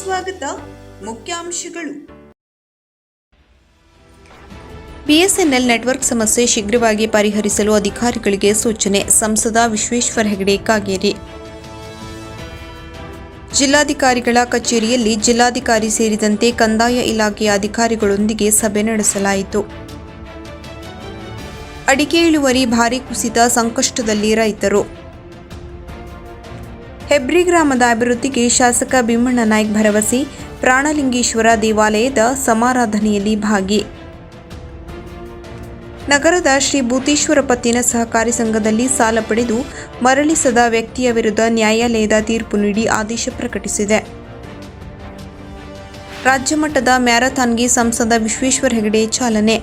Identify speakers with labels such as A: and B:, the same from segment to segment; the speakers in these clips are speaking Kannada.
A: ಸ್ವಾಗತ ಮುಖ್ಯಾಂಶಗಳು.
B: ಬಿಎಸ್ಎನ್ಎಲ್ ನೆಟ್ವರ್ಕ್ ಸಮಸ್ಯೆ ಶೀಘ್ರವಾಗಿ ಪರಿಹರಿಸಲು ಅಧಿಕಾರಿಗಳಿಗೆ ಸೂಚನೆ, ಸಂಸದ ವಿಶ್ವೇಶ್ವರ ಹೆಗಡೆ ಕಾಗೇರಿ. ಜಿಲ್ಲಾಧಿಕಾರಿಗಳ ಕಚೇರಿಯಲ್ಲಿ ಜಿಲ್ಲಾಧಿಕಾರಿ ಸೇರಿದಂತೆ ಕಂದಾಯ ಇಲಾಖೆಯ ಅಧಿಕಾರಿಗಳೊಂದಿಗೆ ಸಭೆ ನಡೆಸಲಾಯಿತು. ಅಡಿಕೆ ಇಳುವರಿ ಭಾರಿ ಕುಸಿತ ಸಂಕಷ್ಟದಲ್ಲಿ ರೈತರು. ಹೆಬ್ರಿ ಗ್ರಾಮದ ಅಭಿವೃದ್ಧಿಗೆ ಶಾಸಕ ಭೀಮಣ್ಣ ನಾಯ್ಕ್ ಭರವಸೆ, ಪ್ರಾಣಲಿಂಗೇಶ್ವರ ದೇವಾಲಯದ ಸಮಾರಾಧನೆಯಲ್ಲಿ ಭಾಗಿ. ನಗರದ ಶ್ರೀ ಭೂತೇಶ್ವರ ಪತ್ತಿನ ಸಹಕಾರಿ ಸಂಘದಲ್ಲಿ ಸಾಲ ಪಡೆದು ಮರಳಿಸದ ವ್ಯಕ್ತಿಯ ವಿರುದ್ಧ ನ್ಯಾಯಾಲಯದ ತೀರ್ಪು ನೀಡಿ ಆದೇಶ ಪ್ರಕಟಿಸಿದೆ. ರಾಜ್ಯ ಮಟ್ಟದ ಮ್ಯಾರಥಾನ್ಗೆ ಸಂಸದ ವಿಶ್ವೇಶ್ವರ ಹೆಗಡೆ ಚಾಲನೆ.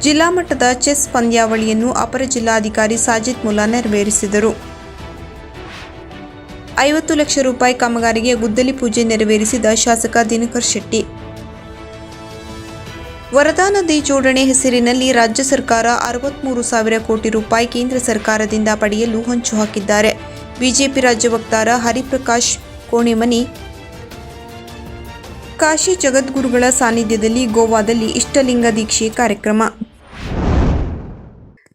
B: ಜಿಲ್ಲಾ ಮಟ್ಟದ ಚೆಸ್ ಪಂದ್ಯಾವಳಿಯನ್ನು ಅಪರ ಜಿಲ್ಲಾಧಿಕಾರಿ ಸಾಜಿದ್ ಮುಲ್ಲಾ ನೆರವೇರಿಸಿದರು. ಐವತ್ತು ಲಕ್ಷ ರೂಪಾಯಿ ಕಾಮಗಾರಿಗೆ ಗುದ್ದಲಿ ಪೂಜೆ ನೆರವೇರಿಸಿದ ಶಾಸಕ ದಿನಕರ್ ಶೆಟ್ಟಿ. ವರದಾ ನದಿ ಜೋಡಣೆ ಹೆಸರಿನಲ್ಲಿ ರಾಜ್ಯ ಸರ್ಕಾರ ಅರವತ್ಮೂರು ಸಾವಿರ ಕೋಟಿ ರೂಪಾಯಿ ಕೇಂದ್ರ ಸರ್ಕಾರದಿಂದ ಪಡೆಯಲು ಹೊಂಚು ಹಾಕಿದ್ದಾರೆ. ಬಿಜೆಪಿ ರಾಜ್ಯ ವಕ್ತಾರ ಹರಿಪ್ರಕಾಶ್ ಕೋಣೆಮನಿ, ಕಾಶಿ ಜಗದ್ಗುರುಗಳ ಸಾನ್ನಿಧ್ಯದಲ್ಲಿ ಗೋವಾದಲ್ಲಿ ಇಷ್ಟಲಿಂಗ ದೀಕ್ಷೆ ಕಾರ್ಯಕ್ರಮ.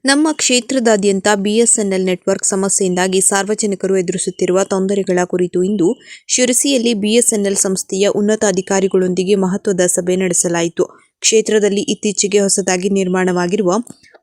B: ನಮ್ಮ ಕ್ಷೇತ್ರದಾದ್ಯಂತ ಬಿಎಸ್ಎನ್ಎಲ್ ನೆಟ್ವರ್ಕ್ ಸಮಸ್ಯೆಯಿಂದಾಗಿ ಸಾರ್ವಜನಿಕರು ಎದುರಿಸುತ್ತಿರುವ ತೊಂದರೆಗಳ ಕುರಿತು ಇಂದು ಶಿರಸಿಯಲ್ಲಿ ಬಿಎಸ್ಎನ್ಎಲ್ ಸಂಸ್ಥೆಯ ಉನ್ನತ ಅಧಿಕಾರಿಗಳೊಂದಿಗೆ ಮಹತ್ವದ ಸಭೆ ನಡೆಸಲಾಯಿತು. ಕ್ಷೇತ್ರದಲ್ಲಿ ಇತ್ತೀಚೆಗೆ ಹೊಸದಾಗಿ ನಿರ್ಮಾಣವಾಗಿರುವ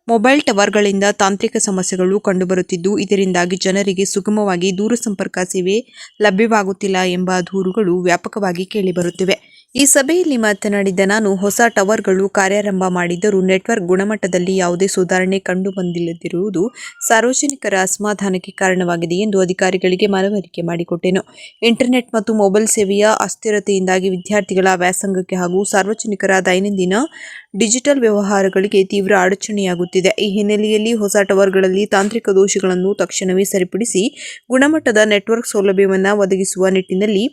B: ಮೊಬೈಲ್ ಟವರ್ಗಳಿಂದ ತಾಂತ್ರಿಕ ಸಮಸ್ಯೆಗಳು ಕಂಡುಬರುತ್ತಿದ್ದು, ಇದರಿಂದಾಗಿ ಜನರಿಗೆ ಸುಗಮವಾಗಿ ದೂರ ಸಂಪರ್ಕ ಸೇವೆ ಲಭ್ಯವಾಗುತ್ತಿಲ್ಲ ಎಂಬ ದೂರುಗಳು ವ್ಯಾಪಕವಾಗಿ ಕೇಳಿಬರುತ್ತಿವೆ. ಈ ಸಭೆಯಲ್ಲಿ ಮಾತನಾಡಿದ ನಾನು, ಹೊಸ ಟವರ್ಗಳು ಕಾರ್ಯಾರಂಭ ಮಾಡಿದ್ದರೂ ನೆಟ್ವರ್ಕ್ ಗುಣಮಟ್ಟದಲ್ಲಿ ಯಾವುದೇ ಸುಧಾರಣೆ ಕಂಡು ಬಂದಿಲ್ಲದಿರುವುದು ಸಾರ್ವಜನಿಕರ ಅಸಮಾಧಾನಕ್ಕೆ ಕಾರಣವಾಗಿದೆ ಎಂದು ಅಧಿಕಾರಿಗಳಿಗೆ ಮನವರಿಕೆ ಮಾಡಿಕೊಟ್ಟೆನು. ಇಂಟರ್ನೆಟ್ ಮತ್ತು ಮೊಬೈಲ್ ಸೇವೆಯ ಅಸ್ಥಿರತೆಯಿಂದಾಗಿ ವಿದ್ಯಾರ್ಥಿಗಳ ವ್ಯಾಸಂಗಕ್ಕೆ ಹಾಗೂ ಸಾರ್ವಜನಿಕರ ದೈನಂದಿನ ಡಿಜಿಟಲ್ ವ್ಯವಹಾರಗಳಿಗೆ ತೀವ್ರ ಅಡಚಣೆಯಾಗುತ್ತಿದೆ. ಈ ಹಿನ್ನೆಲೆಯಲ್ಲಿ ಹೊಸ ಟವರ್ಗಳಲ್ಲಿ ತಾಂತ್ರಿಕ ದೋಷಗಳನ್ನು ತಕ್ಷಣವೇ ಸರಿಪಡಿಸಿ ಗುಣಮಟ್ಟದ ನೆಟ್ವರ್ಕ್ ಸೌಲಭ್ಯವನ್ನು ಒದಗಿಸುವ ನಿಟ್ಟಿನಲ್ಲಿ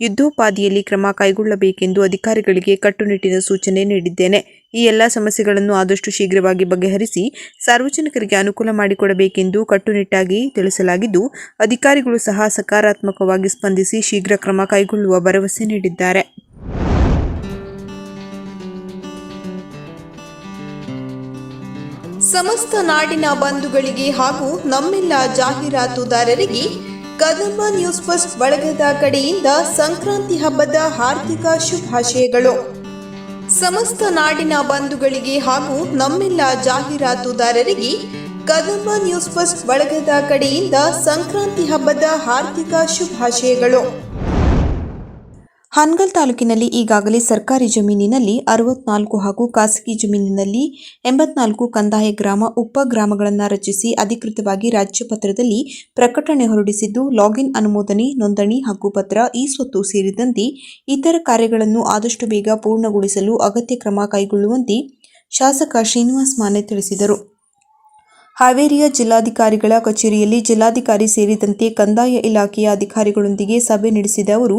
B: ಯುದ್ಧೋಪಾದಿಯಲ್ಲಿ ಕ್ರಮ ಕೈಗೊಳ್ಳಬೇಕೆಂದು ಅಧಿಕಾರಿಗಳಿಗೆ ಕಟ್ಟುನಿಟ್ಟಿನ ಸೂಚನೆ ನೀಡಿದ್ದೇನೆ. ಈ ಎಲ್ಲ ಸಮಸ್ಯೆಗಳನ್ನು ಆದಷ್ಟು ಶೀಘ್ರವಾಗಿ ಬಗೆಹರಿಸಿ ಸಾರ್ವಜನಿಕರಿಗೆ ಅನುಕೂಲ ಮಾಡಿಕೊಡಬೇಕೆಂದು ಕಟ್ಟುನಿಟ್ಟಾಗಿ ತಿಳಿಸಲಾಗಿದ್ದು, ಅಧಿಕಾರಿಗಳು ಸಹ ಸಕಾರಾತ್ಮಕವಾಗಿ ಸ್ಪಂದಿಸಿ ಶೀಘ್ರ ಕ್ರಮ ಕೈಗೊಳ್ಳುವ ಭರವಸೆ ನೀಡಿದ್ದಾರೆ.
A: ಸಮಸ್ತ ನಾಡಿನ ಬಂಧುಗಳಿಗೆ ಹಾಗೂ ನಮ್ಮೆಲ್ಲ ಜಾಹೀರಾತುದಾರರಿಗೆ ಕದಂಬ ನ್ಯೂಸ್ ಫಸ್ಟ್ ಬಳಗದ ಕಡೆಯಿಂದ ಸಂಕ್ರಾಂತಿ ಹಬ್ಬದ ಹಾರ್ದಿಕ ಶುಭಾಶಯಗಳು. ಸಮಸ್ತ ನಾಡಿನ ಬಂಧುಗಳಿಗೆ ಹಾಗೂ ನಮ್ಮೆಲ್ಲ ಜಾಹೀರಾತುದಾರರಿಗೆ ಕದಂಬ ನ್ಯೂಸ್ ಫಸ್ಟ್ ಬಳಗದ ಕಡೆಯಿಂದ ಸಂಕ್ರಾಂತಿ ಹಬ್ಬದ ಹಾರ್ದಿಕ ಶುಭಾಶಯಗಳು.
B: ಹಾನಗಲ್ ತಾಲೂಕಿನಲ್ಲಿ ಈಗಾಗಲೇ ಸರ್ಕಾರಿ ಜಮೀನಿನಲ್ಲಿ ಅರವತ್ನಾಲ್ಕು ಹಾಗೂ ಖಾಸಗಿ ಜಮೀನಿನಲ್ಲಿ ಎಂಬತ್ನಾಲ್ಕು ಕಂದಾಯ ಗ್ರಾಮ ಉಪಗ್ರಾಮಗಳನ್ನು ರಚಿಸಿ ಅಧಿಕೃತವಾಗಿ ರಾಜ್ಯಪತ್ರದಲ್ಲಿ ಪ್ರಕಟಣೆ ಹೊರಡಿಸಿದ್ದು, ಲಾಗಿನ್ ಅನುಮೋದನೆ, ನೋಂದಣಿ ಹಕ್ಕುಪತ್ರ ಈ ಸ್ವತ್ತು ಸೇರಿದಂತೆ ಇತರ ಕಾರ್ಯಗಳನ್ನು ಆದಷ್ಟು ಬೇಗ ಪೂರ್ಣಗೊಳಿಸಲು ಅಗತ್ಯ ಕ್ರಮ ಕೈಗೊಳ್ಳುವಂತೆ ಶಾಸಕ ಶ್ರೀನಿವಾಸ್ ಮಾನೆ ತಿಳಿಸಿದರು. ಹಾವೇರಿಯ ಜಿಲ್ಲಾಧಿಕಾರಿಗಳ ಕಚೇರಿಯಲ್ಲಿ ಜಿಲ್ಲಾಧಿಕಾರಿ ಸೇರಿದಂತೆ ಕಂದಾಯ ಇಲಾಖೆಯ ಅಧಿಕಾರಿಗಳೊಂದಿಗೆ ಸಭೆ ನಡೆಸಿದ ಅವರು,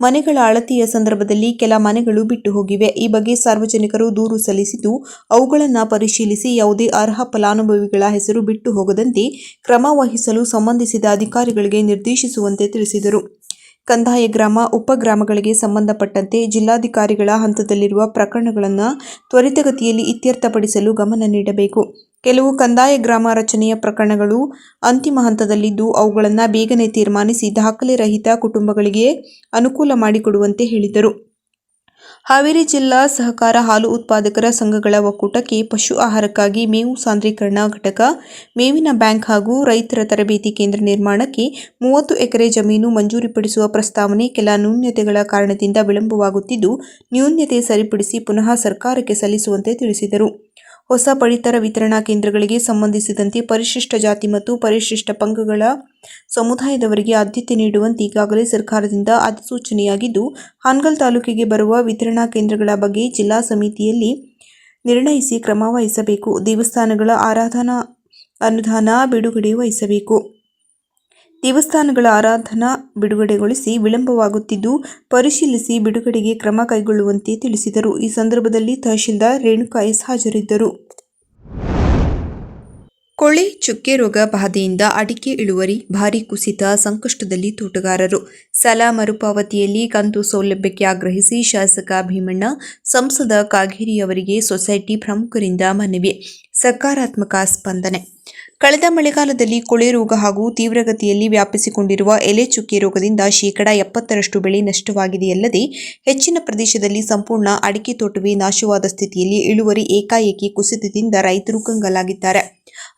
B: ಮನೆಗಳ ಅಳತೆಯ ಸಂದರ್ಭದಲ್ಲಿ ಕೆಲ ಮನೆಗಳು ಬಿಟ್ಟು ಹೋಗಿವೆ. ಈ ಬಗ್ಗೆ ಸಾರ್ವಜನಿಕರು ದೂರು ಸಲ್ಲಿಸಿದ್ದು, ಅವುಗಳನ್ನು ಪರಿಶೀಲಿಸಿ ಯಾವುದೇ ಅರ್ಹ ಫಲಾನುಭವಿಗಳ ಹೆಸರು ಬಿಟ್ಟು ಹೋಗದಂತೆ ಕ್ರಮ ವಹಿಸಲು ಸಂಬಂಧಿಸಿದ ಅಧಿಕಾರಿಗಳಿಗೆ ನಿರ್ದೇಶಿಸುವಂತೆ ತಿಳಿಸಿದರು. ಕಂದಾಯ ಗ್ರಾಮ ಉಪಗ್ರಾಮಗಳಿಗೆ ಸಂಬಂಧಪಟ್ಟಂತೆ ಜಿಲ್ಲಾಧಿಕಾರಿಗಳ ಹಂತದಲ್ಲಿರುವ ಪ್ರಕರಣಗಳನ್ನು ತ್ವರಿತಗತಿಯಲ್ಲಿ ಇತ್ಯರ್ಥಪಡಿಸಲು ಗಮನ ನೀಡಬೇಕು. ಕೆಲವು ಕಂದಾಯ ಗ್ರಾಮ ರಚನೆಯ ಪ್ರಕರಣಗಳು ಅಂತಿಮ ಹಂತದಲ್ಲಿದ್ದು, ಅವುಗಳನ್ನು ಬೇಗನೆ ತೀರ್ಮಾನಿಸಿ ದಾಖಲೆ ರಹಿತ ಕುಟುಂಬಗಳಿಗೆ ಅನುಕೂಲ ಮಾಡಿಕೊಡುವಂತೆ ಹೇಳಿದರು. ಹಾವೇರಿ ಜಿಲ್ಲಾ ಸಹಕಾರ ಹಾಲು ಉತ್ಪಾದಕರ ಸಂಘಗಳ ಒಕ್ಕೂಟಕ್ಕೆ ಪಶು ಆಹಾರಕ್ಕಾಗಿ ಮೇವು ಸಾಂದ್ರೀಕರಣ ಘಟಕ, ಮೇವಿನ ಬ್ಯಾಂಕ್ ಹಾಗೂ ರೈತರ ತರಬೇತಿ ಕೇಂದ್ರ ನಿರ್ಮಾಣಕ್ಕೆ ಮೂವತ್ತು ಎಕರೆ ಜಮೀನು ಮಂಜೂರಿಪಡಿಸುವ ಪ್ರಸ್ತಾವನೆ ಕೆಲ ನ್ಯೂನ್ಯತೆಗಳ ಕಾರಣದಿಂದ ವಿಳಂಬವಾಗುತ್ತಿದ್ದು ನ್ಯೂನ್ಯತೆ ಸರಿಪಡಿಸಿ ಪುನಃ ಸರ್ಕಾರಕ್ಕೆ ಸಲ್ಲಿಸುವಂತೆ ತಿಳಿಸಿದರು. ಹೊಸ ಪಡಿತರ ವಿತರಣಾ ಕೇಂದ್ರಗಳಿಗೆ ಸಂಬಂಧಿಸಿದಂತೆ ಪರಿಶಿಷ್ಟ ಜಾತಿ ಮತ್ತು ಪರಿಶಿಷ್ಟ ಪಂಗಗಳ ಸಮುದಾಯದವರಿಗೆ ಆದ್ಯತೆ ನೀಡುವಂತೆ ಈಗಾಗಲೇ ಸರ್ಕಾರದಿಂದ ಅಧಿಸೂಚನೆಯಾಗಿದ್ದು, ಹಾನಗಲ್ ತಾಲೂಕಿಗೆ ಬರುವ ವಿತರಣಾ ಕೇಂದ್ರಗಳ ಬಗ್ಗೆ ಜಿಲ್ಲಾ ಸಮಿತಿಯಲ್ಲಿ ನಿರ್ಣಯಿಸಿ ಕ್ರಮ ವಹಿಸಬೇಕು. ದೇವಸ್ಥಾನಗಳ ಆರಾಧನಾ ಅನುದಾನ ಬಿಡುಗಡೆ ವಹಿಸಬೇಕು. ದೇವಸ್ಥಾನಗಳ ಆರಾಧನಾ ಬಿಡುಗಡೆಗೊಳಿಸಿ ವಿಳಂಬವಾಗುತ್ತಿದ್ದು, ಪರಿಶೀಲಿಸಿ ಬಿಡುಗಡೆಗೆ ಕ್ರಮ ಕೈಗೊಳ್ಳುವಂತೆ ತಿಳಿಸಿದರು. ಈ ಸಂದರ್ಭದಲ್ಲಿ ತಹಶೀಲ್ದಾರ್ ರೇಣುಕಾ ಎಸ್ ಹಾಜರಿದ್ದರು. ಕೊಳೆ ಚುಕ್ಕೆ ರೋಗ ಬಾಧೆಯಿಂದ ಅಡಿಕೆ ಇಳುವರಿ ಭಾರಿ ಕುಸಿತ ಸಂಕಷ್ಟದಲ್ಲಿ ತೋಟಗಾರರು. ಸಾಲ ಮರುಪಾವತಿಯಲ್ಲಿ ಕಂತು ಸೌಲಭ್ಯಕ್ಕೆ ಆಗ್ರಹಿಸಿ ಶಾಸಕ ಭೀಮಣ್ಣ, ಸಂಸದ ಕಾಗೇರಿ ಅವರಿಗೆ ಸೊಸೈಟಿ ಪ್ರಮುಖರಿಂದ ಮನವಿ. ಸಕಾರಾತ್ಮಕ ಸ್ಪಂದನೆ. ಕಳೆದ ಮಳೆಗಾಲದಲ್ಲಿ ಕೊಳೆ ರೋಗ ಹಾಗೂ ತೀವ್ರಗತಿಯಲ್ಲಿ ವ್ಯಾಪಿಸಿಕೊಂಡಿರುವ ಎಲೆ ಚುಕ್ಕಿ ರೋಗದಿಂದ ಶೇಕಡಾ ಎಪ್ಪತ್ತರಷ್ಟು ಬೆಳೆ ನಷ್ಟವಾಗಿದೆಯಲ್ಲದೆ ಹೆಚ್ಚಿನ ಪ್ರದೇಶದಲ್ಲಿ ಸಂಪೂರ್ಣ ಅಡಿಕೆ ತೋಟವೇ ನಾಶವಾದ ಸ್ಥಿತಿಯಲ್ಲಿ ಇಳುವರಿ ಏಕಾಏಕಿ ಕುಸಿತದಿಂದ ರೈತರು ಕಂಗಾಲಾಗಿದ್ದಾರೆ.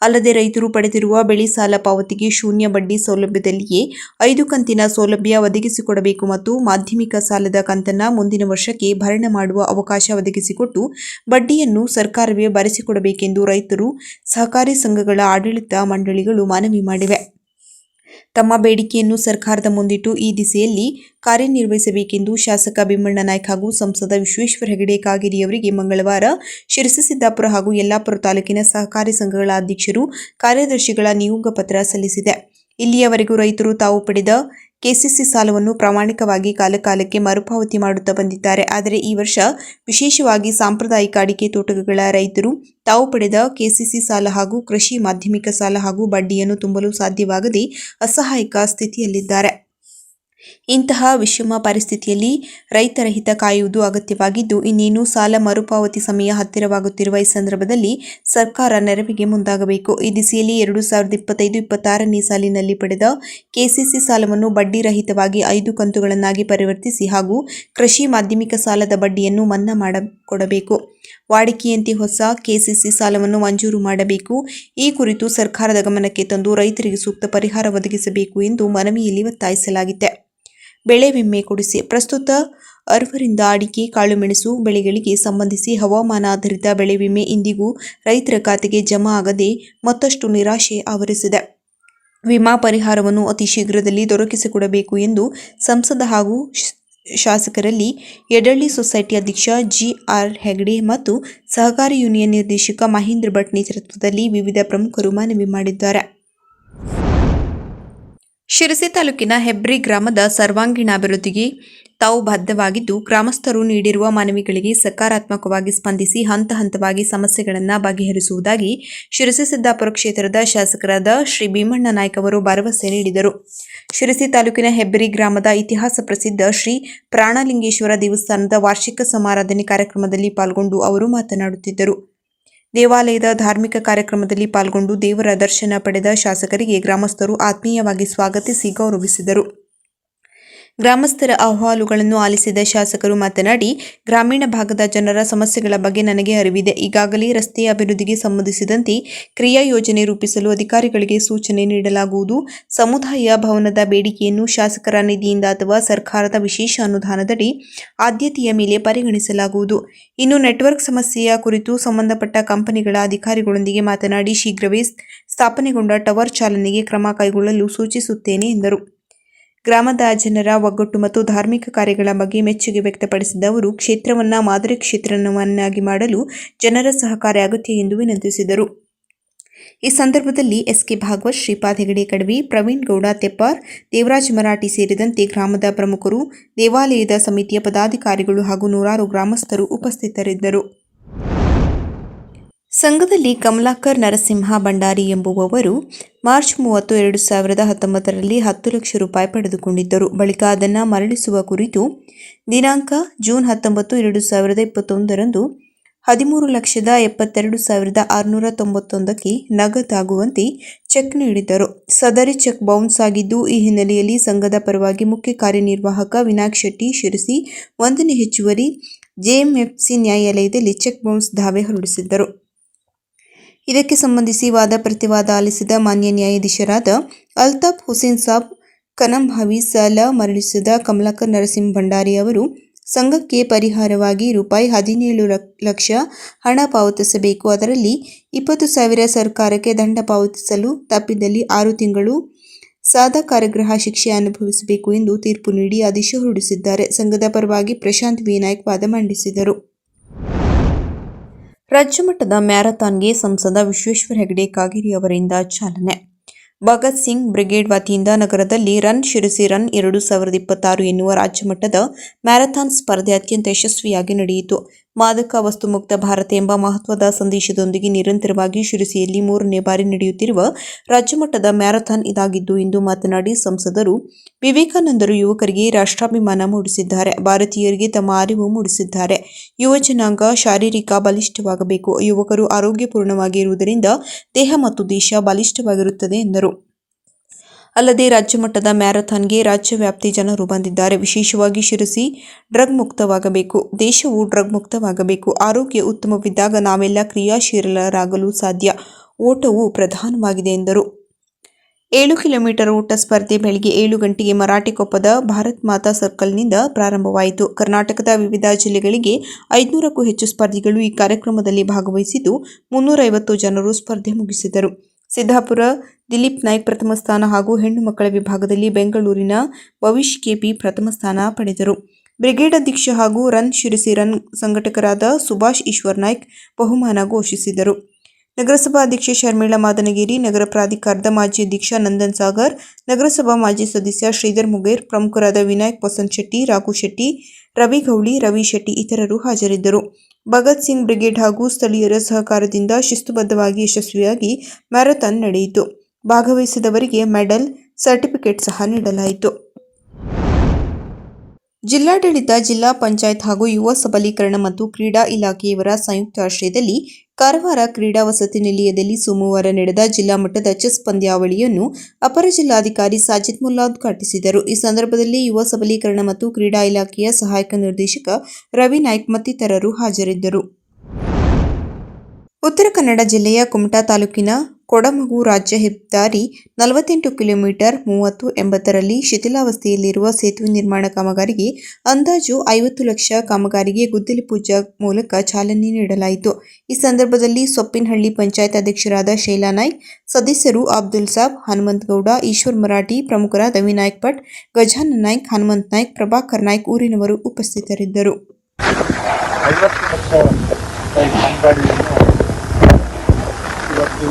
B: ಅಲ್ಲದೆ ರೈತರು ಪಡೆದಿರುವ ಬೆಳೆ ಸಾಲ ಪಾವತಿಗೆ ಶೂನ್ಯ ಬಡ್ಡಿ ಸೌಲಭ್ಯದಲ್ಲಿಯೇ ಐದು ಕಂತಿನ ಸೌಲಭ್ಯ ಒದಗಿಸಿಕೊಡಬೇಕು ಮತ್ತು ಮಾಧ್ಯಮಿಕ ಸಾಲದ ಕಂತನ್ನು ಮುಂದಿನ ವರ್ಷಕ್ಕೆ ಭರಣ ಮಾಡುವ ಅವಕಾಶ ಒದಗಿಸಿಕೊಟ್ಟು ಬಡ್ಡಿಯನ್ನು ಸರ್ಕಾರವೇ ಭರಿಸಿಕೊಡಬೇಕೆಂದು ರೈತರು ಸಹಕಾರಿ ಸಂಘಗಳ ಆಡಳಿತ ಮಂಡಳಿಗಳು ಮನವಿ ಮಾಡಿವೆ. ತಮ್ಮ ಬೇಡಿಕೆಯನ್ನು ಸರ್ಕಾರದ ಮುಂದಿಟ್ಟು ಈ ದಿಸೆಯಲ್ಲಿ ಕಾರ್ಯನಿರ್ವಹಿಸಬೇಕೆಂದು ಶಾಸಕ ಭೀಮಣ್ಣ ನಾಯ್ಕ ಹಾಗೂ ಸಂಸದ ವಿಶ್ವೇಶ್ವರ ಹೆಗಡೆ ಕಾಗೇರಿಯವರಿಗೆ ಮಂಗಳವಾರ ಶಿರಸಿದ್ದಾಪುರ ಹಾಗೂ ಯಲ್ಲಾಪುರ ತಾಲೂಕಿನ ಸಹಕಾರಿ ಸಂಘಗಳ ಅಧ್ಯಕ್ಷರು ಕಾರ್ಯದರ್ಶಿಗಳ ನಿಯೋಗ ಪತ್ರ ಸಲ್ಲಿಸಿದೆ. ಇಲ್ಲಿಯವರೆಗೂ ರೈತರು ತಾವು ಪಡೆದ ಕೆಸಿಸಿ ಸಾಲವನ್ನು ಪ್ರಾಮಾಣಿಕವಾಗಿ ಕಾಲಕಾಲಕ್ಕೆ ಮರುಪಾವತಿ ಮಾಡುತ್ತಾ ಬಂದಿದ್ದಾರೆ. ಆದರೆ ಈ ವರ್ಷ ವಿಶೇಷವಾಗಿ ಸಾಂಪ್ರದಾಯಿಕ ಅಡಿಕೆ ತೋಟಗಳ ರೈತರು ತಾವು ಪಡೆದ ಕೆಸಿಸಿ ಸಾಲ ಹಾಗೂ ಕೃಷಿ ಮಾಧ್ಯಮಿಕ ಸಾಲ ಹಾಗೂ ಬಡ್ಡಿಯನ್ನು ತುಂಬಲು ಸಾಧ್ಯವಾಗದೆ ಅಸಹಾಯಕ ಸ್ಥಿತಿಯಲ್ಲಿದ್ದಾರೆ. ಇಂತಹ ವಿಷಮ ಪರಿಸ್ಥಿತಿಯಲ್ಲಿ ರೈತರ ಹಿತ ಕಾಯುವುದು ಅಗತ್ಯವಾಗಿದ್ದು, ಇನ್ನೇನು ಸಾಲ ಮರುಪಾವತಿ ಸಮಯ ಹತ್ತಿರವಾಗುತ್ತಿರುವ ಈ ಸಂದರ್ಭದಲ್ಲಿ ಸರ್ಕಾರ ನೆರವಿಗೆ ಮುಂದಾಗಬೇಕು. ಈ ದಿಸೆಯಲ್ಲಿ ಎರಡು ಸಾವಿರದ ಇಪ್ಪತ್ತೈದು ಇಪ್ಪತ್ತಾರನೇ ಸಾಲಿನಲ್ಲಿ ಪಡೆದ ಕೆಸಿಸಿ ಸಾಲವನ್ನು ಬಡ್ಡಿ ರಹಿತವಾಗಿ ಐದು ಕಂತುಗಳನ್ನಾಗಿ ಪರಿವರ್ತಿಸಿ ಹಾಗೂ ಕೃಷಿ ಮಾಧ್ಯಮಿಕ ಸಾಲದ ಬಡ್ಡಿಯನ್ನು ಮನ್ನಾ ಮಾಡಿಕೊಡಬೇಕು. ವಾಡಿಕೆಯಂತೆ ಹೊಸ ಕೆಸಿಸಿ ಸಾಲವನ್ನು ಮಂಜೂರು ಮಾಡಬೇಕು. ಈ ಕುರಿತು ಸರ್ಕಾರದ ಗಮನಕ್ಕೆ ತಂದು ರೈತರಿಗೆ ಸೂಕ್ತ ಪರಿಹಾರ ಒದಗಿಸಬೇಕು ಎಂದು ಮನವಿಯಲ್ಲಿ ಒತ್ತಾಯಿಸಲಾಗಿದೆ. ಬೆಳೆ ವಿಮೆ ಕೊಡಿಸಿ. ಪ್ರಸ್ತುತ ಅರ್ವರಿಂದ ಅಡಿಕೆ, ಕಾಳುಮೆಣಸು ಬೆಳೆಗಳಿಗೆ ಸಂಬಂಧಿಸಿ ಹವಾಮಾನ ಆಧಾರಿತ ಬೆಳೆ ವಿಮೆ ಇಂದಿಗೂ ರೈತರ ಖಾತೆಗೆ ಜಮಾ ಆಗದೆ ಮತ್ತಷ್ಟು ನಿರಾಶೆ ಆವರಿಸಿದೆ. ವಿಮಾ ಪರಿಹಾರವನ್ನು ಅತಿ ಶೀಘ್ರದಲ್ಲಿ ದೊರಕಿಸಿಕೊಡಬೇಕು ಎಂದು ಸಂಸದ ಹಾಗೂ ಶಾಸಕರಲ್ಲಿ ಯಡಳ್ಳಿ ಸೊಸೈಟಿ ಅಧ್ಯಕ್ಷ ಜಿ ಆರ್ ಹೆಗಡೆ ಮತ್ತು ಸಹಕಾರಿ ಯೂನಿಯನ್ ನಿರ್ದೇಶಕ ಮಹೇಂದ್ರ ಭಟ್ ನೇತೃತ್ವದಲ್ಲಿ ವಿವಿಧ ಪ್ರಮುಖರು ಮನವಿ ಮಾಡಿದ್ದಾರೆ. ಶಿರಸಿ ತಾಲೂಕಿನ ಹೆಬ್ರಿ ಗ್ರಾಮದ ಸರ್ವಾಂಗೀಣ ಅಭಿವೃದ್ಧಿಗೆ ತಾವು ಬದ್ಧವಾಗಿದ್ದು, ಗ್ರಾಮಸ್ಥರು ನೀಡಿರುವ ಮನವಿಗಳಿಗೆ ಸಕಾರಾತ್ಮಕವಾಗಿ ಸ್ಪಂದಿಸಿ ಹಂತ ಹಂತವಾಗಿ ಸಮಸ್ಯೆಗಳನ್ನು ಬಗೆಹರಿಸುವುದಾಗಿ ಶಿರಸಿ ಸಿದ್ದಾಪುರ ಕ್ಷೇತ್ರದ ಶಾಸಕರಾದ ಶ್ರೀ ಭೀಮಣ್ಣ ನಾಯ್ಕ ಅವರು ಭರವಸೆ ನೀಡಿದರು. ಶಿರಸಿ ತಾಲೂಕಿನ ಹೆಬ್ರಿ ಗ್ರಾಮದ ಇತಿಹಾಸ ಪ್ರಸಿದ್ಧ ಶ್ರೀ ಪ್ರಾಣಲಿಂಗೇಶ್ವರ ದೇವಸ್ಥಾನದ ವಾರ್ಷಿಕ ಸಮಾರಾಧನೆ ಕಾರ್ಯಕ್ರಮದಲ್ಲಿ ಪಾಲ್ಗೊಂಡು ಅವರು ಮಾತನಾಡುತ್ತಿದ್ದರು. ದೇವಾಲಯದ ಧಾರ್ಮಿಕ ಕಾರ್ಯಕ್ರಮದಲ್ಲಿ ಪಾಲ್ಗೊಂಡು ದೇವರ ದರ್ಶನ ಪಡೆದ ಶಾಸಕರಿಗೆ ಗ್ರಾಮಸ್ಥರು ಆತ್ಮೀಯವಾಗಿ ಸ್ವಾಗತಿಸಿ ಗೌರವಿಸಿದರು. ಗ್ರಾಮಸ್ಥರ ಅಹವಾಲುಗಳನ್ನು ಆಲಿಸಿದ ಶಾಸಕರು ಮಾತನಾಡಿ, ಗ್ರಾಮೀಣ ಭಾಗದ ಜನರ ಸಮಸ್ಯೆಗಳ ಬಗ್ಗೆ ನನಗೆ ಅರಿವಿದೆ. ಈಗಾಗಲೇ ರಸ್ತೆಯ ಅಭಿವೃದ್ಧಿಗೆ ಸಂಬಂಧಿಸಿದಂತೆ ಕ್ರಿಯಾ ಯೋಜನೆ ರೂಪಿಸಲು ಅಧಿಕಾರಿಗಳಿಗೆ ಸೂಚನೆ ನೀಡಲಾಗುವುದು. ಸಮುದಾಯ ಭವನದ ಬೇಡಿಕೆಯನ್ನು ಶಾಸಕರ ನಿಧಿಯಿಂದ ಅಥವಾ ಸರ್ಕಾರದ ವಿಶೇಷ ಅನುದಾನದಡಿ ಆದ್ಯತೆಯ ಮೇಲೆ ಪರಿಗಣಿಸಲಾಗುವುದು. ಇನ್ನು ನೆಟ್ವರ್ಕ್ ಸಮಸ್ಯೆಯ ಕುರಿತು ಸಂಬಂಧಪಟ್ಟ ಕಂಪನಿಗಳ ಅಧಿಕಾರಿಗಳೊಂದಿಗೆ ಮಾತನಾಡಿ, ಶೀಘ್ರವೇ ಸ್ಥಾಪನೆಗೊಂಡ ಟವರ್ ಚಾಲನೆಗೆ ಕ್ರಮ ಕೈಗೊಳ್ಳಲು ಸೂಚಿಸುತ್ತೇನೆ ಎಂದರು. ಗ್ರಾಮದ ಜನರ ಒಗ್ಗಟ್ಟು ಮತ್ತು ಧಾರ್ಮಿಕ ಕಾರ್ಯಗಳ ಬಗ್ಗೆ ಮೆಚ್ಚುಗೆ ವ್ಯಕ್ತಪಡಿಸಿದ ಅವರು ಕ್ಷೇತ್ರವನ್ನ ಮಾದರಿ ಕ್ಷೇತ್ರವನ್ನಾಗಿ ಮಾಡಲು ಜನರ ಸಹಕಾರ ಅಗತ್ಯ ಎಂದು ವಿನಂತಿಸಿದರು. ಈ ಸಂದರ್ಭದಲ್ಲಿ ಎಸ್ಕೆ ಭಾಗವತ್, ಶ್ರೀಪಾದ್ ಹೆಗಡೆ ಕಡವಿ, ಪ್ರವೀಣ್ ಗೌಡ ತೆಪ್ಪಾರ್, ದೇವರಾಜ್ ಮರಾಠಿ ಸೇರಿದಂತೆ ಗ್ರಾಮದ ಪ್ರಮುಖರು, ದೇವಾಲಯದ ಸಮಿತಿಯ ಪದಾಧಿಕಾರಿಗಳು ಹಾಗೂ ನೂರಾರು ಗ್ರಾಮಸ್ಥರು ಉಪಸ್ಥಿತರಿದ್ದರು. ಸಂಘದಲ್ಲಿ ಕಮಲಾಕರ್ ನರಸಿಂಹ ಭಂಡಾರಿ ಎಂಬುವವರು ಮಾರ್ಚ್ ಮೂವತ್ತು, ಎರಡು ಸಾವಿರದ ಹತ್ತೊಂಬತ್ತರಲ್ಲಿ ಹತ್ತು ಲಕ್ಷ ರೂಪಾಯಿ ಪಡೆದುಕೊಂಡಿದ್ದರು. ಬಳಿಕ ಅದನ್ನು ಮರಳಿಸುವ ಕುರಿತು ದಿನಾಂಕ ಜೂನ್ ಹತ್ತೊಂಬತ್ತು, ಎರಡು ಸಾವಿರದ ಇಪ್ಪತ್ತೊಂದರಂದು ಹದಿಮೂರು ಲಕ್ಷದ ಎಪ್ಪತ್ತೆರಡು ಸಾವಿರದ ಆರುನೂರ ತೊಂಬತ್ತೊಂದಕ್ಕೆ ನಗದಾಗುವಂತೆ ಚೆಕ್ ನೀಡಿದ್ದರು. ಸದರಿ ಚೆಕ್ ಬೌನ್ಸ್ ಆಗಿದ್ದು, ಈ ಹಿನ್ನೆಲೆಯಲ್ಲಿ ಸಂಘದ ಪರವಾಗಿ ಮುಖ್ಯ ಕಾರ್ಯನಿರ್ವಾಹಕ ವಿನಾಯಕ್ ಶೆಟ್ಟಿ ಶಿರಸಿ, ಒಂದನೇ ಹೆಚ್ಚುವರಿ ಜೆಎಂಎಫ್ಸಿ ನ್ಯಾಯಾಲಯದಲ್ಲಿ ಚೆಕ್ ಬೌನ್ಸ್ ದಾವೆ ಹೊರಡಿಸಿದ್ದರು. ಇದಕ್ಕೆ ಸಂಬಂಧಿಸಿ ವಾದ ಪ್ರತಿವಾದ ಆಲಿಸಿದ ಮಾನ್ಯ ನ್ಯಾಯಾಧೀಶರಾದ ಅಲ್ತಾಫ್ ಹುಸೇನ್ ಸಾಬ್ ಕನಂಭಾವಿ ಸಾಲ ಮರಳಿಸಿದ ಕಮಲಾಕರ್ ನರಸಿಂಹ ಭಂಡಾರಿ ಅವರು ಸಂಘಕ್ಕೆ ಪರಿಹಾರವಾಗಿ ರೂಪಾಯಿ ಹದಿನೇಳು ಲಕ್- ಲಕ್ಷ ಹಣ ಪಾವತಿಸಬೇಕು. ಅದರಲ್ಲಿ ಇಪ್ಪತ್ತು ಸಾವಿರ ಸರ್ಕಾರಕ್ಕೆ ದಂಡ ಪಾವತಿಸಲು ತಪ್ಪಿದಲ್ಲಿ ಆರು ತಿಂಗಳು ಸಾದಾ ಕಾರ್ಯಗ್ರಹ ಶಿಕ್ಷೆ ಅನುಭವಿಸಬೇಕು ಎಂದು ತೀರ್ಪು ನೀಡಿ ಆದೇಶ ಹೊರಡಿಸಿದ್ದಾರೆ. ಸಂಘದ ಪರವಾಗಿ ಪ್ರಶಾಂತ್ ವಿನಾಯಕ್ ವಾದ ಮಂಡಿಸಿದರು. ರಾಜ್ಯಮಟ್ಟದ ಮ್ಯಾರಥಾನ್ಗೆ ಸಂಸದ ವಿಶ್ವೇಶ್ವರ ಹೆಗಡೆ ಕಾಗೇರಿ ಅವರಿಂದ ಚಾಲನೆ. ಭಗತ್ ಸಿಂಗ್ ಬ್ರಿಗೇಡ್ ವತಿಯಿಂದ ನಗರದಲ್ಲಿ ರನ್ ಶಿರಸಿ ರನ್ ಎರಡು ಸಾವಿರದ ಇಪ್ಪತ್ತಾರು ಎನ್ನುವ ರಾಜ್ಯಮಟ್ಟದ ಮ್ಯಾರಥಾನ್ ಸ್ಪರ್ಧೆ ಅತ್ಯಂತ ಯಶಸ್ವಿಯಾಗಿ ನಡೆಯಿತು. ಮಾದಕ ವಸ್ತು ಮುಕ್ತ ಭಾರತ ಎಂಬ ಮಹತ್ವದ ಸಂದೇಶದೊಂದಿಗೆ ನಿರಂತರವಾಗಿ ಶಿರಸಿಯಲ್ಲಿ ಮೂರನೇ ಬಾರಿ ನಡೆಯುತ್ತಿರುವ ರಾಜ್ಯಮಟ್ಟದ ಮ್ಯಾರಥಾನ್ ಇದಾಗಿದ್ದು ಎಂದು ಮಾತನಾಡಿ ಸಂಸದರು ವಿವೇಕಾನಂದರು ಯುವಕರಿಗೆ ರಾಷ್ಟ್ರಾಭಿಮಾನ ಮೂಡಿಸಿದ್ದಾರೆ. ಭಾರತೀಯರಿಗೆ ತಮ್ಮ ಅರಿವು ಮೂಡಿಸಿದ್ದಾರೆ. ಯುವ ಜನಾಂಗ ಶಾರೀರಿಕ ಬಲಿಷ್ಠವಾಗಬೇಕು. ಯುವಕರು ಆರೋಗ್ಯಪೂರ್ಣವಾಗಿರುವುದರಿಂದ ದೇಹ ಮತ್ತು ದೇಶ ಬಲಿಷ್ಠವಾಗಿರುತ್ತದೆ ಎಂದರು. ಅಲ್ಲದೆ ರಾಜ್ಯ ಮಟ್ಟದ ಮ್ಯಾರಥಾನ್ಗೆ ರಾಜ್ಯ ವ್ಯಾಪ್ತಿ ಜನರು ಬಂದಿದ್ದಾರೆ. ವಿಶೇಷವಾಗಿ ಶಿರಸಿ ಡ್ರಗ್ ಮುಕ್ತವಾಗಬೇಕು. ದೇಶವು ಡ್ರಗ್ ಮುಕ್ತವಾಗಬೇಕು. ಆರೋಗ್ಯ ಉತ್ತಮವಿದ್ದಾಗ ನಾವೆಲ್ಲ ಕ್ರಿಯಾಶೀಲರಾಗಲು ಸಾಧ್ಯ. ಓಟವು ಪ್ರಧಾನವಾಗಿದೆ ಎಂದರು. ಏಳು ಕಿಲೋಮೀಟರ್ ಓಟ ಸ್ಪರ್ಧೆ ಬೆಳಗ್ಗೆ ಏಳು ಗಂಟೆಗೆ ಮರಾಠಿಕೊಪ್ಪದ ಭಾರತ್ ಮಾತಾ ಸರ್ಕಲ್ನಿಂದ ಪ್ರಾರಂಭವಾಯಿತು. ಕರ್ನಾಟಕದ ವಿವಿಧ ಜಿಲ್ಲೆಗಳಿಗೆ ಐದುನೂರಕ್ಕೂ ಹೆಚ್ಚು ಸ್ಪರ್ಧಿಗಳು ಈ ಕಾರ್ಯಕ್ರಮದಲ್ಲಿ ಭಾಗವಹಿಸಿದ್ದು ಮುನ್ನೂರೈವತ್ತು ಜನರು ಸ್ಪರ್ಧೆ ಮುಗಿಸಿದರು. ಸಿದ್ದಾಪುರ, ದಿಲೀಪ್ ನಾಯ್ಕ್ ಪ್ರಥಮ ಸ್ಥಾನ ಹಾಗೂ ಹೆಣ್ಣು ಮಕ್ಕಳ ವಿಭಾಗದಲ್ಲಿ ಬೆಂಗಳೂರಿನ ಭವಿಷ್ ಕೆಪಿ ಪ್ರಥಮ ಸ್ಥಾನ ಪಡೆದರು. ಬ್ರಿಗೇಡ್ ಅಧ್ಯಕ್ಷ ಹಾಗೂ ರನ್ ಶಿರಸಿ ರನ್ ಸಂಘಟಕರಾದ ಸುಭಾಷ್ ಈಶ್ವರ್ ನಾಯ್ಕ್ ಬಹುಮಾನ ಘೋಷಿಸಿದರು. ನಗರಸಭಾ ಅಧ್ಯಕ್ಷೆ ಶರ್ಮಿಳಾ ಮಾದನಗಿರಿ, ನಗರ ಪ್ರಾಧಿಕಾರದ ಮಾಜಿ ಅಧ್ಯಕ್ಷ ನಂದನ್ ಸಾಗರ್, ನಗರಸಭಾ ಮಾಜಿ ಸದಸ್ಯ ಶ್ರೀಧರ್ ಮುಗೇರ್, ಪ್ರಮುಖರಾದ ವಿನಾಯಕ್ ವಸಂತ್ ಶೆಟ್ಟಿ, ರಾಘು ಶೆಟ್ಟಿ, ರವಿ ಗೌಳಿ, ರವಿ ಶೆಟ್ಟಿ ಇತರರು ಹಾಜರಿದ್ದರು. ಭಗತ್ ಸಿಂಗ್ ಬ್ರಿಗೇಡ್ ಹಾಗೂ ಸ್ಥಳೀಯರ ಸಹಕಾರದಿಂದ ಶಿಸ್ತುಬದ್ಧವಾಗಿ ಯಶಸ್ವಿಯಾಗಿ ಮ್ಯಾರಥಾನ್ ನಡೆಯಿತು. ಭಾಗವಹಿಸಿದವರಿಗೆ ಮೆಡಲ್, ಸರ್ಟಿಫಿಕೇಟ್ ಸಹ ನೀಡಲಾಯಿತು. ಜಿಲ್ಲಾಡಳಿತ, ಜಿಲ್ಲಾ ಪಂಚಾಯತ್ ಹಾಗೂ ಯುವ ಸಬಲೀಕರಣ ಮತ್ತು ಕ್ರೀಡಾ ಇಲಾಖೆಯವರ ಸಂಯುಕ್ತ ಆಶ್ರಯದಲ್ಲಿ ಕಾರವಾರ ಕ್ರೀಡಾ ವಸತಿ ನಿಲಯದಲ್ಲಿ ಸೋಮವಾರ ನಡೆದ ಜಿಲ್ಲಾ ಮಟ್ಟದ ಚೆಸ್ ಪಂದ್ಯಾವಳಿಯನ್ನು ಅಪರ ಜಿಲ್ಲಾಧಿಕಾರಿ ಸಾಜಿತ್ ಮುಲ್ಲಾ ಉದ್ಘಾಟಿಸಿದರು. ಈ ಸಂದರ್ಭದಲ್ಲಿ ಯುವ ಸಬಲೀಕರಣ ಮತ್ತು ಕ್ರೀಡಾ ಇಲಾಖೆಯ ಸಹಾಯಕ ನಿರ್ದೇಶಕ ರವಿ ನಾಯ್ಕ್ ಮತ್ತಿತರರು ಹಾಜರಿದ್ದರು. ಉತ್ತರ ಕನ್ನಡ ಜಿಲ್ಲೆಯ ಕುಮಟಾ ತಾಲೂಕಿನ ಕೊಡಮಗು ರಾಜ್ಯ ಹೆದ್ದಾರಿ ನಲವತ್ತೆಂಟು ಕಿಲೋಮೀಟರ್ ಮೂವತ್ತು ಎಂಬತ್ತರಲ್ಲಿ ಶಿಥಿಲಾವಸ್ಥೆಯಲ್ಲಿರುವ ಸೇತುವೆ ನಿರ್ಮಾಣ ಕಾಮಗಾರಿಗೆ ಅಂದಾಜು ಐವತ್ತು ಲಕ್ಷ ಕಾಮಗಾರಿಗೆ ಗುದ್ದಲಿ ಪೂಜಾ ಮೂಲಕ ಚಾಲನೆ ನೀಡಲಾಯಿತು. ಈ ಸಂದರ್ಭದಲ್ಲಿ ಸೊಪ್ಪಿನಹಳ್ಳಿ ಪಂಚಾಯತ್ ಅಧ್ಯಕ್ಷರಾದ ಶೈಲಾ ನಾಯ್ಕ್, ಸದಸ್ಯರು ಅಬ್ದುಲ್ ಸಾಬ್ ಹನುಮಂತಗೌಡ ಈಶ್ವರ್ ಮರಾಠಿ ಪ್ರಮುಖರಾದ ವಿನಾಯಕ್ ಭಟ್, ಗಜಾನನ್ ನಾಯ್ಕ್, ಹನುಮಂತ್ ನಾಯ್ಕ್, ಪ್ರಭಾಕರ್ ನಾಯ್ಕ್ ಊರಿನವರು ಉಪಸ್ಥಿತರಿದ್ದರು
C: ಐವತ್ತು ಲಕ್ಷ ರೂಪಾಯಿ ಕಾಮಗಾರಿಯನ್ನು ಇವತ್ತು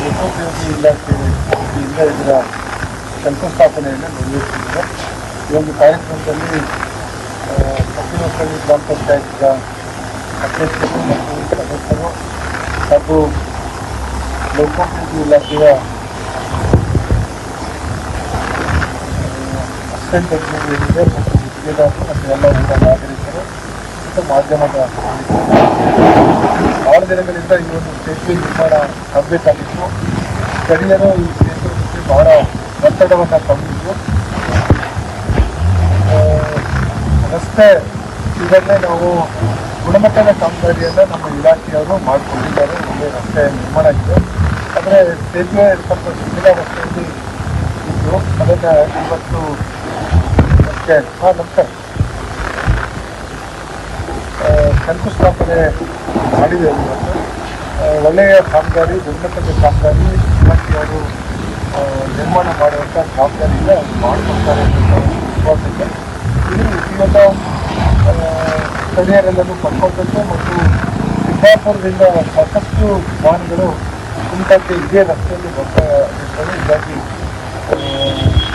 C: ಲೋಕೋಪಯೋಗಿ ಇಲಾಖೆ ವತಿಯಿಂದ ಇದರ ಶಂಕುಸ್ಥಾಪನೆಯನ್ನು ನೆರವೇರಿಸಿದ್ದಾರೆ ಈ ಒಂದು ಕಾರ್ಯಕ್ರಮದಲ್ಲಿ ಸತ್ತಿನಹಳ್ಳಿ ಗ್ರಾಮ ಪಂಚಾಯತ್ನ ಅಧ್ಯಕ್ಷರು ಮತ್ತು ಸದಸ್ಯರು ಹಾಗೂ ಲೋಕೋಪಯೋಗಿ ಇಲಾಖೆಯ ಅಸಿಸ್ಟೆಂಟ್ ಎಂಜಿನಿಯರ್ ಮತ್ತು ಗುತ್ತಿಗೆದಾರರು ಮತ್ತು ಎಲ್ಲ ಊರ ನಾಗರಿಕರು ಮಾಧ್ಯಮದ ಆರು ದಿನಗಳಿಂದ ಈ ಒಂದು ಸೇತುವೆ ನಿರ್ಮಾಣ ಆಗಬೇಕಾಗಿತ್ತು. ಸ್ಥಳೀಯರು ಈ ಸೇತುವೆ ಬಗ್ಗೆ ಬಹಳ ಒತ್ತಡವನ್ನು ತಂದಿದ್ದು ರಸ್ತೆ ಇದನ್ನೇ ನಾವು ಗುಣಮಟ್ಟದ ಕಾಮಗಾರಿಯನ್ನು ನಮ್ಮ ಇಲಾಖೆಯವರು ಮಾಡಿಕೊಂಡಿದ್ದಾರೆ. ಒಳ್ಳೆ ರಸ್ತೆ ನಿರ್ಮಾಣ ಇದೆ. ಆದರೆ ಸೇತುವೆ ಸ್ವಲ್ಪ ಶಿಥಿಲಾವಸ್ಥೆಯಲ್ಲಿ ಇದ್ದು ಅದನ್ನು ಇವತ್ತು ನಮಸ್ಕಾರ. ಶಂಕುಸ್ಥಾಪನೆ ಮಾಡಿದೆ ಒಳ್ಳೆಯ ಕಾಮಗಾರಿ ಗುಣಮಟ್ಟದ ಕಾಮಗಾರಿ ಇಲಾಖೆಯವರು ನಿರ್ಮಾಣ ಮಾಡುವಂಥ ಜವಾಬ್ದಾರಿಯಿಂದ ಮಾಡಿಕೊಡ್ತಾರೆ ವಿಶ್ವಾಸಕ್ಕೆ. ಇದು ಆ, ಸ್ಥಳೀಯರೆಲ್ಲರೂ ಪಡ್ಕೊಳ್ಬೇಕು ಮತ್ತು ಸಿದ್ದಾಪುರದಿಂದ ಸಾಕಷ್ಟು ವಾಹನಗಳು ಕುಮಟಕ್ಕೆ ಇದೇ ರಸ್ತೆಯಲ್ಲಿ ಬರ್ತಾ ಇರ್ತವೆ ಹೀಗಾಗಿ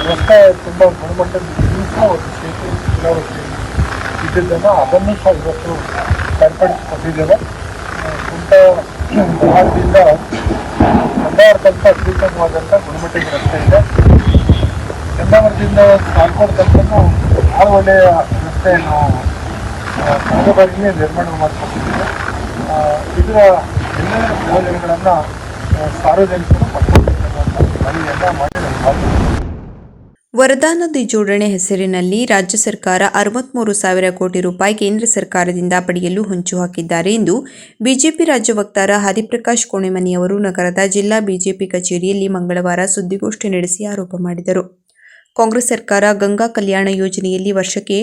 C: ರಸ್ತೆ ತುಂಬ ಗುಣಮಟ್ಟದ ಒಂದು ಸೇತುವೆ ಇದ್ದಿದ್ದನ್ನು ಅದನ್ನು ಸಹ ಇವತ್ತು ಸರಿಪಡಿಸಿಕೊಟ್ಟಿದ್ದೇವೆ ಕುಂಟ ಮಹಾರದಿಂದ ಕಂದಾವರ ತನಕ ಅತ್ಯುತ್ತಮವಾದಂಥ ಗುಣಮಟ್ಟದ ರಸ್ತೆ ಇದೆ. ಕಂದಾವರದಿಂದ ಕಾಲ್ಕೋಡ್ ತನಕನೂ ಭಾಳ ಒಳ್ಳೆಯ ರಸ್ತೆಯನ್ನು ಕಳೆದ ಬಾರಿಯೇ ನಿರ್ಮಾಣ ಮಾಡಿಕೊಟ್ಟಿದ್ದೇವೆ ಇದರ ಎಲ್ಲ ಪ್ರಯೋಜನಗಳನ್ನು ಸಾರ್ವಜನಿಕರು ಪಡ್ಕೊಳ್ಬೇಕನ್ನುವಂಥ ಎಲ್ಲ ಮಾಡಿ
B: ವರದಾನ ನದಿ ಜೋಡಣೆ ಹೆಸರಿನಲ್ಲಿ ರಾಜ್ಯ ಸರ್ಕಾರ ಅರವತ್ಮೂರು ಸಾವಿರ ಕೋಟಿ ರೂಪಾಯಿ ಕೇಂದ್ರ ಸರ್ಕಾರದಿಂದ ಪಡೆಯಲು ಹೊಂಚು ಹಾಕಿದ್ದಾರೆ ಎಂದು ಬಿಜೆಪಿ ರಾಜ್ಯ ವಕ್ತಾರ ಹರಿಪ್ರಕಾಶ್ ಕೋಣೆಮನಿಯವರು ನಗರದ ಜಿಲ್ಲಾ ಬಿಜೆಪಿ ಕಚೇರಿಯಲ್ಲಿ ಮಂಗಳವಾರ ಸುದ್ದಿಗೋಷ್ಠಿ ನಡೆಸಿ ಆರೋಪ ಮಾಡಿದರು. ಕಾಂಗ್ರೆಸ್ ಸರ್ಕಾರ ಗಂಗಾ ಕಲ್ಯಾಣ ಯೋಜನೆಯಲ್ಲಿ ವರ್ಷಕ್ಕೆ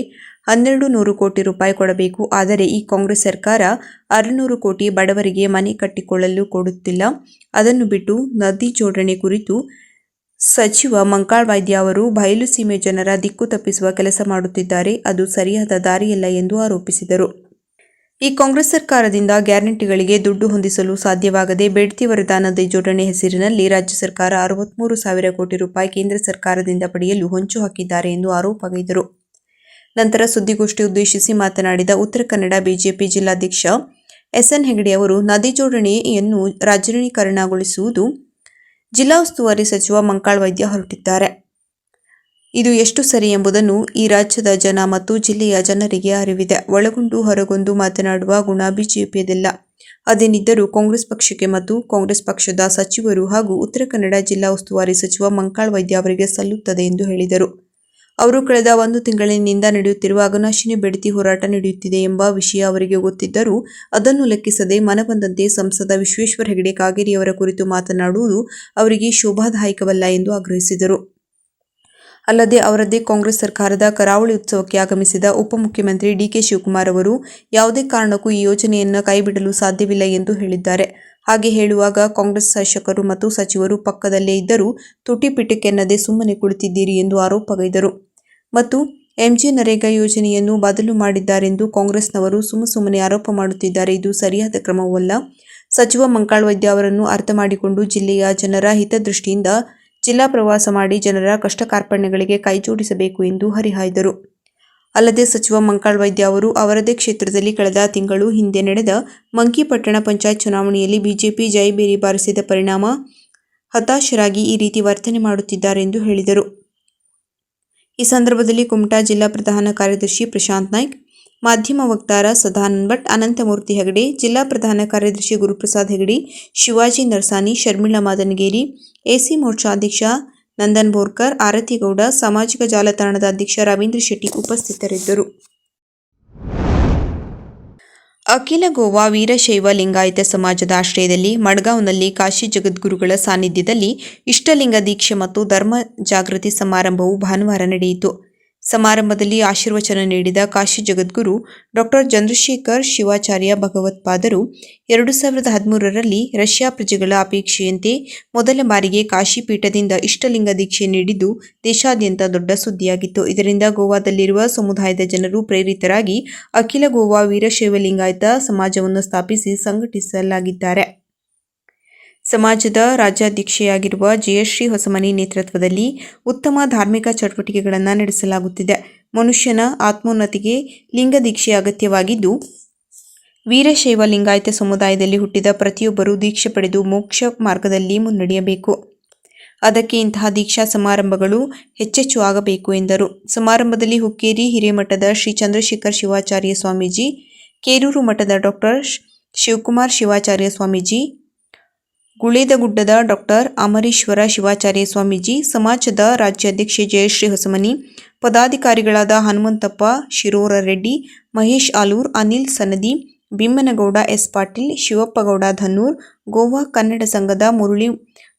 B: ಹನ್ನೆರಡು ನೂರು ಕೋಟಿ ರೂಪಾಯಿ ಕೊಡಬೇಕು. ಆದರೆ ಈ ಕಾಂಗ್ರೆಸ್ ಸರ್ಕಾರ ಆರುನೂರು ಕೋಟಿ ಬಡವರಿಗೆ ಮನೆ ಕಟ್ಟಿಕೊಳ್ಳಲು ಕೊಡುತ್ತಿಲ್ಲ. ಅದನ್ನು ಬಿಟ್ಟು ನದಿ ಜೋಡಣೆ ಕುರಿತು ಸಚಿವ ಮಂಕಾಳ್ ವೈದ್ಯ ಅವರು ಬಯಲು ಸೀಮೆ ಜನರ ದಿಕ್ಕು ತಪ್ಪಿಸುವ ಕೆಲಸ ಮಾಡುತ್ತಿದ್ದಾರೆ, ಅದು ಸರಿಯಾದ ದಾರಿಯಲ್ಲ ಎಂದು ಆರೋಪಿಸಿದರು. ಈ ಕಾಂಗ್ರೆಸ್ ಸರ್ಕಾರದಿಂದ ಗ್ಯಾರಂಟಿಗಳಿಗೆ ದುಡ್ಡು ಹೊಂದಿಸಲು ಸಾಧ್ಯವಾಗದೆ ಬೇಡ್ತಿ ವರದಾನದ ಜೋಡಣೆ ಹೆಸರಿನಲ್ಲಿ ರಾಜ್ಯ ಸರ್ಕಾರ ಅರವತ್ಮೂರು ಸಾವಿರ ಕೋಟಿ ರೂಪಾಯಿ ಕೇಂದ್ರ ಸರ್ಕಾರದಿಂದ ಪಡೆಯಲು ಹೊಂಚು ಹಾಕಿದ್ದಾರೆ ಎಂದು ಆರೋಪಗೈದರು ನಂತರ ಸುದ್ದಿಗೋಷ್ಠಿ ಉದ್ದೇಶಿಸಿ ಮಾತನಾಡಿದ ಉತ್ತರ ಕನ್ನಡ ಬಿಜೆಪಿ ಜಿಲ್ಲಾಧ್ಯಕ್ಷ ಎಸ್ಎನ್ ಹೆಗಡೆ ಅವರು, ನದಿ ಜೋಡಣೆಯನ್ನು ರಾಜಕೀಕರಣಗೊಳಿಸುವುದು ಜಿಲ್ಲಾ ಉಸ್ತುವಾರಿ ಸಚಿವ ಮಂಕಾಳ್ ವೈದ್ಯ ಹೊರಟಿದ್ದಾರೆ. ಇದು ಎಷ್ಟು ಸರಿ ಎಂಬುದನ್ನು ಈ ರಾಜ್ಯದ ಜನ ಮತ್ತು ಜಿಲ್ಲೆಯ ಜನರಿಗೆ ಅರಿವಿದೆ. ಒಳಗೊಂಡು ಹೊರಗೊಂಡು ಮಾತನಾಡುವ ಗುಣ ಬಿಜೆಪಿಯದಿಲ್ಲ ಅದೇನಿದ್ದರೂ ಕಾಂಗ್ರೆಸ್ ಪಕ್ಷಕ್ಕೆ ಮತ್ತು ಕಾಂಗ್ರೆಸ್ ಪಕ್ಷದ ಸಚಿವರು ಹಾಗೂ ಉತ್ತರ ಕನ್ನಡ ಜಿಲ್ಲಾ ಉಸ್ತುವಾರಿ ಸಚಿವ ಮಂಕಾಳ್ ವೈದ್ಯ ಅವರಿಗೆ ಸಲ್ಲುತ್ತದೆ ಎಂದು ಹೇಳಿದರು. ಅವರು ಕಳೆದ ಒಂದು ತಿಂಗಳಿನಿಂದ ನಡೆಯುತ್ತಿರುವ ಅಘನಾಶಿನಿ ಬೆಡತಿ ಹೋರಾಟ ನಡೆಯುತ್ತಿದೆ ಎಂಬ ವಿಷಯ ಅವರಿಗೆ ಗೊತ್ತಿದ್ದರೂ ಅದನ್ನು ಲೆಕ್ಕಿಸದೆ ಮನಬಂದಂತೆ ಸಂಸದ ವಿಶ್ವೇಶ್ವರ ಹೆಗಡೆ ಕಾಗೇರಿಯವರ ಕುರಿತು ಮಾತನಾಡುವುದು ಅವರಿಗೆ ಶೋಭಾದಾಯಕವಲ್ಲ ಎಂದು ಆಗ್ರಹಿಸಿದರು. ಅಲ್ಲದೆ ಅವರದ್ದೇ ಕಾಂಗ್ರೆಸ್ ಸರ್ಕಾರದ ಕರಾವಳಿ ಉತ್ಸವಕ್ಕೆ ಆಗಮಿಸಿದ ಉಪಮುಖ್ಯಮಂತ್ರಿ ಡಿಕೆ ಶಿವಕುಮಾರ್ ಅವರು ಯಾವುದೇ ಕಾರಣಕ್ಕೂ ಈ ಯೋಜನೆಯನ್ನು ಕೈಬಿಡಲು ಸಾಧ್ಯವಿಲ್ಲ ಎಂದು ಹೇಳಿದ್ದಾರೆ. ಹಾಗೆ ಹೇಳುವಾಗ ಕಾಂಗ್ರೆಸ್ ಶಾಸಕರು ಮತ್ತು ಸಚಿವರು ಪಕ್ಕದಲ್ಲೇ ಇದ್ದರೂ ತುಟಿಪಿಟಕ್ಕೆನ್ನದೆ ಸುಮ್ಮನೆ ಕುಳಿತಿದ್ದೀರಿ ಎಂದು ಆರೋಪಗೈದರು. ಮತ್ತು ಎಂಜಿ ನರೇಗಾ ಯೋಜನೆಯನ್ನು ಬದಲು ಮಾಡಿದ್ದಾರೆಂದು ಕಾಂಗ್ರೆಸ್ನವರು ಸುಮ್ಮ ಸುಮ್ಮನೆ ಆರೋಪ ಮಾಡುತ್ತಿದ್ದಾರೆ. ಇದು ಸರಿಯಾದ ಕ್ರಮವಲ್ಲ. ಸಚಿವ ಮಂಕಾಳ್ ವೈದ್ಯ ಅವರನ್ನು ಅರ್ಥ ಮಾಡಿಕೊಂಡು ಜಿಲ್ಲೆಯ ಜನರ ಹಿತದೃಷ್ಟಿಯಿಂದ ಜಿಲ್ಲಾ ಪ್ರವಾಸ ಮಾಡಿ ಜನರ ಕಷ್ಟ ಕಾರ್ಪಣ್ಯಗಳಿಗೆ ಕೈಜೋಡಿಸಬೇಕು ಎಂದು ಹರಿಹಾಯ್ದರು. ಅಲ್ಲದೆ ಸಚಿವ ಮಂಕಾಳ್ ವೈದ್ಯ ಅವರು ಅವರದೇ ಕ್ಷೇತ್ರದಲ್ಲಿ ಕಳೆದ ತಿಂಗಳು ಹಿಂದೆ ನಡೆದ ಮಂಕಿಪಟ್ಟಣ ಪಂಚಾಯತ್ ಚುನಾವಣೆಯಲ್ಲಿ ಬಿಜೆಪಿ ಜೈಬೇರಿ ಬಾರಿಸಿದ ಪರಿಣಾಮ ಹತಾಶರಾಗಿ ಈ ರೀತಿ ವರ್ತನೆ ಮಾಡುತ್ತಿದ್ದಾರೆ ಎಂದು ಹೇಳಿದರು. ಈ ಸಂದರ್ಭದಲ್ಲಿ ಕುಮಟಾ ಜಿಲ್ಲಾ ಪ್ರಧಾನ ಕಾರ್ಯದರ್ಶಿ ಪ್ರಶಾಂತ್ ನಾಯ್ಕ್, ಮಾಧ್ಯಮ ವಕ್ತಾರ ಸದಾನಂದ ಭಟ್, ಅನಂತಮೂರ್ತಿ ಹೆಗಡೆ, ಜಿಲ್ಲಾ ಪ್ರಧಾನ ಕಾರ್ಯದರ್ಶಿ ಗುರುಪ್ರಸಾದ್ ಹೆಗಡೆ, ಶಿವಾಜಿ ನರ್ಸಾನಿ ಶರ್ಮಿಳಾ ಮಾದನಗೇರಿ, ಎಸಿ ಮೋರ್ಚಾ ಅಧ್ಯಕ್ಷ ನಂದನ್ ಬೋರ್ಕರ್ ಆರತಿಗೌಡ, ಸಾಮಾಜಿಕ ಜಾಲತಾಣದ ಅಧ್ಯಕ್ಷ ರವೀಂದ್ರ ಶೆಟ್ಟಿ ಉಪಸ್ಥಿತರಿದ್ದರು. ಅಖಿಲ ಗೋವಾ ವೀರಶೈವ ಲಿಂಗಾಯತ ಸಮಾಜದ ಆಶ್ರಯದಲ್ಲಿ ಮಡ್ಗಾಂವ್ನಲ್ಲಿ ಕಾಶಿ ಜಗದ್ಗುರುಗಳ ಸಾನ್ನಿಧ್ಯದಲ್ಲಿ ಇಷ್ಟಲಿಂಗ ದೀಕ್ಷೆ ಮತ್ತು ಧರ್ಮ ಜಾಗೃತಿ ಸಮಾರಂಭವು ಭಾನುವಾರ ನಡೆಯಿತು. ಸಮಾರಂಭದಲ್ಲಿ ಆಶೀರ್ವಚನ ನೀಡಿದ ಕಾಶಿ ಜಗದ್ಗುರು ಡಾಕ್ಟರ್ ಚಂದ್ರಶೇಖರ್ ಶಿವಾಚಾರ್ಯ ಭಗವತ್ಪಾದರು. ಎರಡು ಸಾವಿರದ ಹದಿಮೂರರಲ್ಲಿ ರಷ್ಯಾ ಪ್ರಜೆಗಳ ಅಪೇಕ್ಷೆಯಂತೆ ಮೊದಲ ಬಾರಿಗೆ ಕಾಶಿ ಪೀಠದಿಂದ ಇಷ್ಟಲಿಂಗ ದೀಕ್ಷೆ ನೀಡಿದ್ದು ದೇಶಾದ್ಯಂತ ದೊಡ್ಡ ಸುದ್ದಿಯಾಗಿತ್ತು. ಇದರಿಂದ ಗೋವಾದಲ್ಲಿರುವ ಸಮುದಾಯದ ಜನರು ಪ್ರೇರಿತರಾಗಿ ಅಖಿಲ ಗೋವಾ ವೀರಶೈವಲಿಂಗಾಯತ ಸಮಾಜವನ್ನು ಸ್ಥಾಪಿಸಿ ಸಂಘಟಿಸಲಾಗಿದ್ದಾರೆ. ಸಮಾಜದ ರಾಜ್ಯಾಧ್ಯಕ್ಷೆಯಾಗಿರುವ ಜಯಶ್ರೀ ಹೊಸಮನಿ ನೇತೃತ್ವದಲ್ಲಿ ಉತ್ತಮ ಧಾರ್ಮಿಕ ಚಟುವಟಿಕೆಗಳನ್ನು ನಡೆಸಲಾಗುತ್ತಿದೆ. ಮನುಷ್ಯನ ಆತ್ಮೋನ್ನತಿಗೆ ಲಿಂಗ ದೀಕ್ಷೆ ಅಗತ್ಯವಾಗಿದ್ದು, ವೀರಶೈವ ಲಿಂಗಾಯತ ಸಮುದಾಯದಲ್ಲಿ ಹುಟ್ಟಿದ ಪ್ರತಿಯೊಬ್ಬರೂ ದೀಕ್ಷೆ ಪಡೆದು ಮೋಕ್ಷ ಮಾರ್ಗದಲ್ಲಿ ಮುನ್ನಡೆಯಬೇಕು. ಅದಕ್ಕೆ ಇಂತಹ ದೀಕ್ಷಾ ಸಮಾರಂಭಗಳು ಹೆಚ್ಚೆಚ್ಚು ಆಗಬೇಕು ಎಂದರು. ಸಮಾರಂಭದಲ್ಲಿ ಹುಕ್ಕೇರಿ ಹಿರೇಮಠದ ಶ್ರೀ ಚಂದ್ರಶೇಖರ್ ಶಿವಾಚಾರ್ಯ ಸ್ವಾಮೀಜಿ, ಕೇರೂರು ಮಠದ ಡಾಕ್ಟರ್ ಶಿವಕುಮಾರ್ ಶಿವಾಚಾರ್ಯ ಸ್ವಾಮೀಜಿ ಗುಳೇದಗುಡ್ಡದ ಡಾಕ್ಟರ್ ಅಮರೀಶ್ವರ ಶಿವಾಚಾರ್ಯ ಸ್ವಾಮೀಜಿ, ಸಮಾಜದ ರಾಜ್ಯಾಧ್ಯಕ್ಷೆ ಜಯಶ್ರೀ ಹೊಸಮನಿ, ಪದಾಧಿಕಾರಿಗಳಾದ ಹನುಮಂತಪ್ಪ ಶಿರೋರ ರೆಡ್ಡಿ ಮಹೇಶ್ ಆಲೂರ್, ಅನಿಲ್ ಸನದಿ ಬಿಮ್ಮನಗೌಡ ಎಸ್ ಪಾಟೀಲ್, ಶಿವಪ್ಪಗೌಡ ಧನ್ನೂರ್ ಗೋವಾ ಕನ್ನಡ ಸಂಘದ ಮುರುಳಿ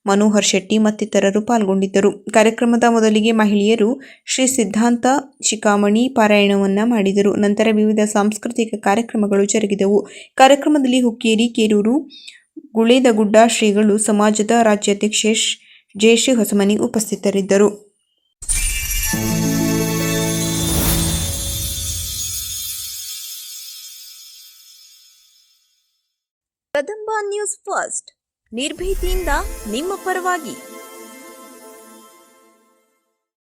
B: ಮನೋಹರ್ ಶೆಟ್ಟಿ ಮತ್ತಿತರರು ಪಾಲ್ಗೊಂಡಿದ್ದರು. ಕಾರ್ಯಕ್ರಮದ ಮೊದಲಿಗೆ ಮಹಿಳೆಯರು ಶ್ರೀ ಸಿದ್ಧಾಂತ ಶಿಖಾಮಣಿ ಪಾರಾಯಣವನ್ನ ಮಾಡಿದರು. ನಂತರ ವಿವಿಧ ಸಾಂಸ್ಕೃತಿಕ ಕಾರ್ಯಕ್ರಮಗಳು ಜರುಗಿದವು. ಕಾರ್ಯಕ್ರಮದಲ್ಲಿ ಹುಕ್ಕೇರಿ, ಕೇರೂರು ಗುಳೇದಗುಡ್ಡ ಶ್ರೀಗಳು ಸಮಾಜದ ರಾಜ್ಯಾಧ್ಯಕ್ಷೆ ಜೇಶಿ ಹೊಸಮನಿ ಉಪಸ್ಥಿತರಿದ್ದರು.
A: Kadamba news first. ನಿರ್ಭೀತಿಯಿಂದ ನಿಮ್ಮ ಪರವಾಗಿ